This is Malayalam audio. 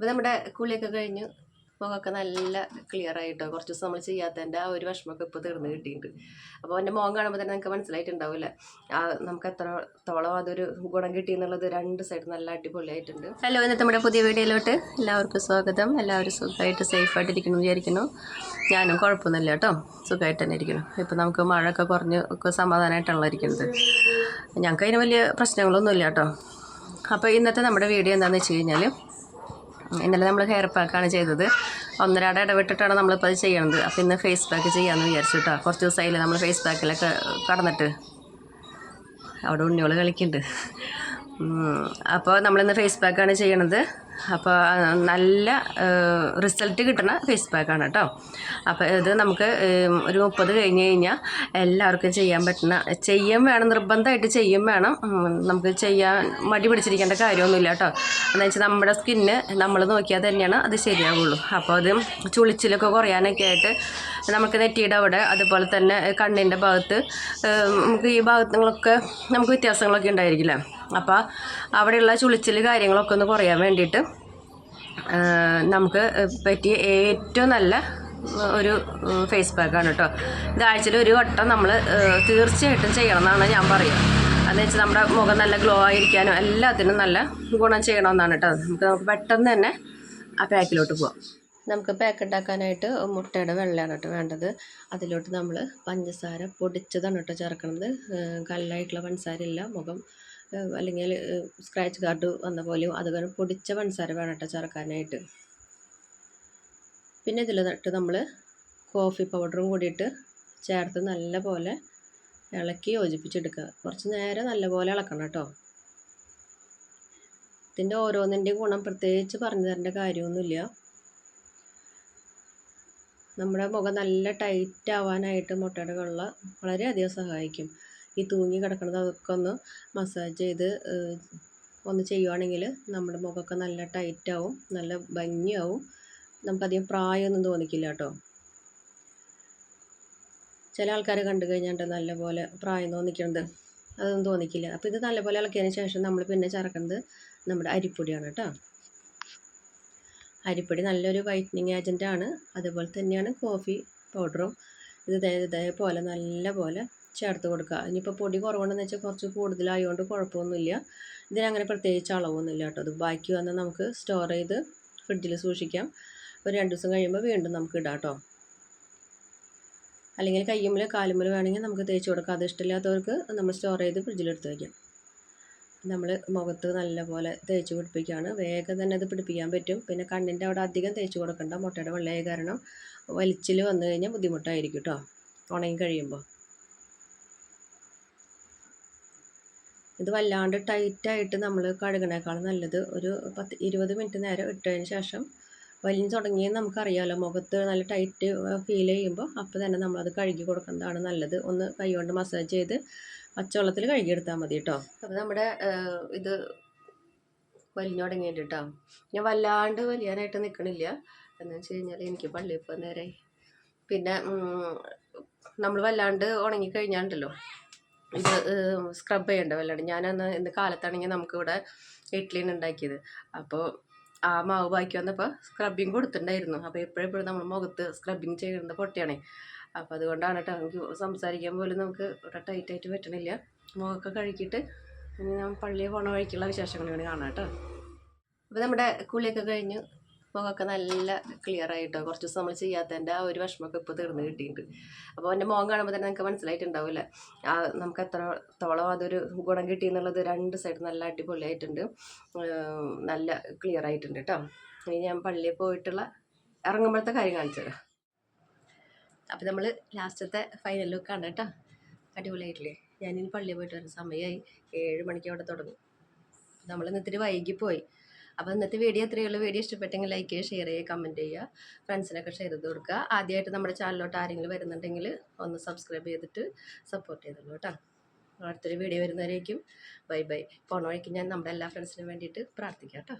അപ്പോൾ നമ്മുടെ കുളിയൊക്കെ കഴിഞ്ഞ് മുഖമൊക്കെ നല്ല ക്ലിയർ ആയിട്ടോ. കുറച്ച് ദിവസം നമ്മൾ ചെയ്യാത്തതിന്റെ ആ ഒരു വിഷമമൊക്കെ ഇപ്പോൾ തീർന്ന് കിട്ടിയിട്ടുണ്ട്. അപ്പോൾ എന്റെ മുഖം കാണുമ്പോൾ തന്നെ നിങ്ങൾക്ക് മനസ്സിലായിട്ടുണ്ടാവില്ല? ആ നമുക്ക് എത്രത്തോളം അതൊരു ഗുണം കിട്ടി എന്നുള്ളത് രണ്ട് സൈഡ് നല്ല അടിപൊളിയായിട്ടുണ്ട്. ഹലോ ഇന്നത്തെ നമ്മുടെ പുതിയ വീഡിയോയിലോട്ട് എല്ലാവർക്കും സ്വാഗതം. എല്ലാവരും സുഖമായിട്ട് സേഫായിട്ട് ഇരിക്കുന്നു വിചാരിക്കുന്നു. ഞാനും കുഴപ്പമൊന്നുമില്ല കേട്ടോ. സുഖമായിട്ട് തന്നെ ഇരിക്കുന്നു. ഇപ്പോൾ നമുക്ക് മഴയൊക്കെ കുറഞ്ഞ് ഒക്കെ സമാധാനമായിട്ടാണല്ലോ ഇരിക്കുന്നത് ഞങ്ങൾക്ക് അതിന് വലിയ പ്രശ്നങ്ങളൊന്നുമില്ല കേട്ടോ. അപ്പോൾ ഇന്നത്തെ നമ്മുടെ വീഡിയോ എന്താണെന്ന് വെച്ച് കഴിഞ്ഞാൽ ഇന്നലെ നമ്മൾ ഹെയർ പാക്കാണ് ചെയ്തത്. ഒന്നരാട ഇടവിട്ടിട്ടാണ് നമ്മളിപ്പോൾ അത് ചെയ്യണത്. അപ്പോൾ ഇന്ന് ഫേസ് പാക്ക് ചെയ്യാമെന്ന് വിചാരിച്ചു കേട്ടോ കുറച്ച് ദിവസമായില്ലേ നമ്മൾ ഫേസ് പാക്കിലൊക്കെ കടന്നിട്ട്. അവിടെ ഉണ്ണിയോൾ കളിക്കുന്നുണ്ട് അപ്പോൾ നമ്മളിന്ന് ഫേസ് പാക്കാണ് ചെയ്യണത്. അപ്പോൾ നല്ല റിസൾട്ട് കിട്ടുന്ന ഫേസ് പാക്കാണ് കേട്ടോ അപ്പോൾ ഇത് നമുക്ക് ഒരു മുപ്പത് കഴിഞ്ഞ് കഴിഞ്ഞാൽ എല്ലാവർക്കും ചെയ്യാൻ പറ്റുന്ന ചെയ്യും വേണം നിർബന്ധമായിട്ട് ചെയ്യും വേണം. നമുക്ക് ചെയ്യാൻ മടി പിടിച്ചിരിക്കേണ്ട കാര്യമൊന്നുമില്ല കേട്ടോ എന്ന് വെച്ചാൽ നമ്മുടെ സ്കിന്ന് നമ്മൾ നോക്കിയാൽ തന്നെയാണ് അത് ശരിയാവുള്ളൂ. അപ്പോൾ അത് ചുളിച്ചിലൊക്കെ കുറയാനൊക്കെ ആയിട്ട് നമുക്ക് നെറ്റിയുടെ അവിടെ അതുപോലെ തന്നെ കണ്ണിന്റെ ഭാഗത്ത് നമുക്ക് ഈ ഭാഗത്തുകളൊക്കെ നമുക്ക് വ്യത്യാസങ്ങളൊക്കെ ഉണ്ടായിരിക്കില്ല? അപ്പോൾ അവിടെയുള്ള ചുളിച്ചിൽ കാര്യങ്ങളൊക്കെ ഒന്ന് കുറയാൻ വേണ്ടിയിട്ട് നമുക്ക് പറ്റിയ ഏറ്റവും നല്ല ഒരു ഫേസ് പാക്കാണ് കേട്ടോ ഇത് ആഴ്ചയിൽ ഒരു വട്ടം നമ്മൾ തീർച്ചയായിട്ടും ചെയ്യണം എന്നാണ് ഞാൻ പറയുക. അതെന്ന് വെച്ചാൽ നമ്മുടെ മുഖം നല്ല ഗ്ലോ ആയിരിക്കാനും എല്ലാത്തിനും നല്ല ഗുണം ചെയ്യണമെന്നാണ് കേട്ടോ നമുക്ക് നമുക്ക് പെട്ടെന്ന് തന്നെ ആ പാക്കിലോട്ട് പോവാം. നമുക്ക് പാക്ക് ഉണ്ടാക്കാനായിട്ട് മുട്ടയുടെ വെള്ളയാണ് കേട്ടോ വേണ്ടത്. അതിലോട്ട് നമ്മൾ പഞ്ചസാര പൊടിച്ചതാണ് കേട്ടോ ചേർക്കുന്നത് കല്ലായിട്ടുള്ള പഞ്ചസാര ഇല്ല മുഖം അല്ലെങ്കിൽ സ്ക്രാച്ച് കാർഡ് വന്ന പോലെയും അതുപോലെ പൊടിച്ച പഞ്ചസാര വേണം കേട്ടോ ചേർക്കാനായിട്ട്. പിന്നെ ഇതിൽ നട്ട് നമ്മൾ കോഫി പൗഡറും കൂടിയിട്ട് ചേർത്ത് നല്ല പോലെ ഇളക്കി യോജിപ്പിച്ചെടുക്കുക. കുറച്ച് നേരം നല്ലപോലെ ഇളക്കണം കേട്ടോ ഇതിന്റെ ഓരോന്നിന്റെയും ഗുണം പ്രത്യേകിച്ച് പറഞ്ഞു തരേണ്ട കാര്യമൊന്നുമില്ല. നമ്മുടെ മുഖം നല്ല ടൈറ്റ് ആവാനായിട്ട് മുട്ടയുടെ വെള്ള വളരെയധികം സഹായിക്കും. ഈ തൂങ്ങി കിടക്കുന്നത് അതൊക്കെ ഒന്ന് മസാജ് ചെയ്ത് ഒന്ന് ചെയ്യുവാണെങ്കിൽ നമ്മുടെ മുഖമൊക്കെ നല്ല ടൈറ്റ് ആവും നല്ല ഭംഗിയാവും. നമുക്കധികം പ്രായമൊന്നും തോന്നിക്കില്ല കേട്ടോ. ചില ആൾക്കാരെ കണ്ടു കഴിഞ്ഞാൽ നല്ലപോലെ പ്രായം തോന്നിക്കുന്നത് അതൊന്നും തോന്നിക്കില്ല. അപ്പോൾ ഇത് നല്ലപോലെ ഇളക്കിയതിന് ശേഷം നമ്മൾ പിന്നെ ചേർക്കുന്നത് നമ്മുടെ അരിപ്പൊടിയാണ് കേട്ടോ. അരിപ്പൊടി നല്ലൊരു വൈറ്റനിങ് ഏജന്റാണ് അതുപോലെ തന്നെയാണ് കോഫി പൗഡറും ഇതേ ഇതേപോലെ നല്ല പോലെ ചേർത്ത് കൊടുക്കുക. ഇനിയിപ്പോൾ പൊടി കുറവുണ്ടെന്ന് വെച്ചാൽ കുറച്ച് കൂടുതലായതുകൊണ്ട് കുഴപ്പമൊന്നുമില്ല. ഇതിനങ്ങനെ പ്രത്യേകിച്ച് അളവൊന്നുമില്ല കേട്ടോ. അത് ബാക്കി വന്നാൽ നമുക്ക് സ്റ്റോർ ചെയ്ത് ഫ്രിഡ്ജിൽ സൂക്ഷിക്കാം. ഒരു രണ്ട് ദിവസം കഴിയുമ്പോൾ വീണ്ടും നമുക്ക് ഇടാം കേട്ടോ. അല്ലെങ്കിൽ കയ്യുമ്പോൾ കാലുമ്പോൾ വേണമെങ്കിൽ നമുക്ക് തേച്ച് കൊടുക്കാം. അത് ഇഷ്ടമില്ലാത്തവർക്ക് നമ്മൾ സ്റ്റോർ ചെയ്ത് ഫ്രിഡ്ജിലെടുത്ത് വയ്ക്കാം നമ്മൾ മുഖത്ത് നല്ലപോലെ തേച്ച് പിടിപ്പിക്കുകയാണ്. വേഗം തന്നെ അത് പിടിപ്പിക്കാൻ പറ്റും. പിന്നെ കണ്ണിന്റെ അവിടെ അധികം തേച്ച് കൊടുക്കണ്ട. മുട്ടയുടെ വെള്ളയായ കാരണം വലിച്ചിൽ വന്നു കഴിഞ്ഞാൽ ബുദ്ധിമുട്ടായിരിക്കും കേട്ടോ. ഉണങ്ങി കഴിയുമ്പോൾ ഇത് വല്ലാണ്ട് ടൈറ്റായിട്ട് നമ്മൾ കഴുകണേക്കാളും നല്ലത് ഒരു പത്ത് ഇരുപത് മിനിറ്റ് നേരം ഇട്ടതിന് ശേഷം വലിഞ്ഞ് തുടങ്ങിയെന്ന് നമുക്കറിയാമല്ലോ മുഖത്ത് നല്ല ടൈറ്റ് ഫീൽ ചെയ്യുമ്പോൾ അപ്പോൾ തന്നെ നമ്മളത് കഴുകി കൊടുക്കുന്നതാണ് നല്ലത്. ഒന്ന് കൈകൊണ്ട് മസാജ് ചെയ്ത് പച്ചവെള്ളത്തിൽ കഴുകിയെടുത്താൽ മതി കേട്ടോ അപ്പോൾ നമ്മുടെ ഇത് വലിഞ്ഞു തുടങ്ങിയിട്ട് കേട്ടോ ഞാൻ വല്ലാണ്ട് വലിയാനായിട്ട് നിൽക്കണില്ല എന്ന് വെച്ച് കഴിഞ്ഞാൽ എനിക്ക് പള്ളിയിൽ നേരെ പിന്നെ നമ്മൾ വല്ലാണ്ട് ഉണങ്ങിക്കഴിഞ്ഞാണ്ടല്ലോ ഇത് സ്ക്രബ് ചെയ്യേണ്ട വല്ലാണ്ട് ഞാനന്ന് ഇന്ന് കാലത്താണെങ്കിൽ നമുക്കിവിടെ ഇഡ്ലിന് ഉണ്ടാക്കിയത്. അപ്പോൾ ആ മാവ് ബാക്കി വന്നപ്പോൾ സ്ക്രബിങ് കൊടുത്തിട്ടുണ്ടായിരുന്നു. അപ്പോൾ എപ്പോഴെപ്പോഴും നമ്മൾ മുഖത്ത് സ്ക്രബിങ് ചെയ്യുന്നത് പൊട്ടിയാണേ. അപ്പോൾ അതുകൊണ്ടാണ് കേട്ടോ എനിക്ക് സംസാരിക്കാൻ പോലും നമുക്ക് ഇവിടെ ടൈറ്റായിട്ട് പറ്റണില്ല. മുഖമൊക്കെ കഴുകിയിട്ട് ഇനി ഞാൻ പള്ളിയിൽ പോണ വഴിക്കുള്ള വിശേഷങ്ങൾ കൂടി കാണാം കേട്ടോ അപ്പോൾ നമ്മുടെ കുളിയൊക്കെ കഴിഞ്ഞ് മുഖമൊക്കെ നല്ല ക്ലിയർ ആയിട്ടോ. കുറച്ച് ദിവസം നമ്മൾ ചെയ്യാത്തതിന്റെ ആ ഒരു വിഷമമൊക്കെ ഇപ്പോൾ തീർന്ന് കിട്ടിയിട്ടുണ്ട്. അപ്പോൾ എന്റെ മുഖം കാണുമ്പോൾ തന്നെ നിങ്ങൾക്ക് മനസ്സിലായിട്ടുണ്ടാവില്ല? ആ നമുക്ക് എത്രത്തോളം അതൊരു ഗുണം കിട്ടി എന്നുള്ളത് രണ്ട് സൈഡ് നല്ല അടിപൊളിയായിട്ടുണ്ട്. നല്ല ക്ലിയർ ആയിട്ടുണ്ട് കേട്ടോ. ഇനി ഞാൻ പള്ളിയിൽ പോയിട്ടുള്ള ഇറങ്ങുമ്പോഴത്തെ കാര്യം കാണിച്ചു തരാം. അപ്പോൾ നമ്മൾ ലാസ്റ്റത്തെ ഫൈനൽ ലുക്കാണ് കേട്ടോ. അടിപൊളിയായിട്ടില്ലേ? ഞാനിനി പള്ളിയിൽ പോയിട്ട് വരുന്ന സമയമായി. ഏഴ് മണിക്ക് അവിടെ തുടങ്ങും. നമ്മൾ ഇന്നിത്തിരി വൈകിപ്പോയി. അപ്പോൾ ഇന്നത്തെ വീഡിയോ അത്രയേ ഉള്ളൂ. വീഡിയോ ഇഷ്ടപ്പെട്ടെങ്കിൽ ലൈക്ക് ചെയ്യുക ഷെയർ ചെയ്യുക കമന്റ് ചെയ്യുക. ഫ്രണ്ട്സിനൊക്കെ ഷെയർ ചെയ്ത് കൊടുക്കുക. ആദ്യമായിട്ട് നമ്മുടെ ചാനലിലോട്ട് ആരെങ്കിലും വരുന്നുണ്ടെങ്കിൽ ഒന്ന് സബ്സ്ക്രൈബ് ചെയ്തിട്ട് സപ്പോർട്ട് ചെയ്തോളൂ കേട്ടോ. അടുത്തൊരു വീഡിയോ വരുന്നവരേക്കും. ബൈ ബൈ പോണ വഴിക്ക് ഞാൻ നമ്മുടെ എല്ലാ ഫ്രണ്ട്സിനും വേണ്ടിയിട്ട് പ്രാർത്ഥിക്കാം കേട്ടോ.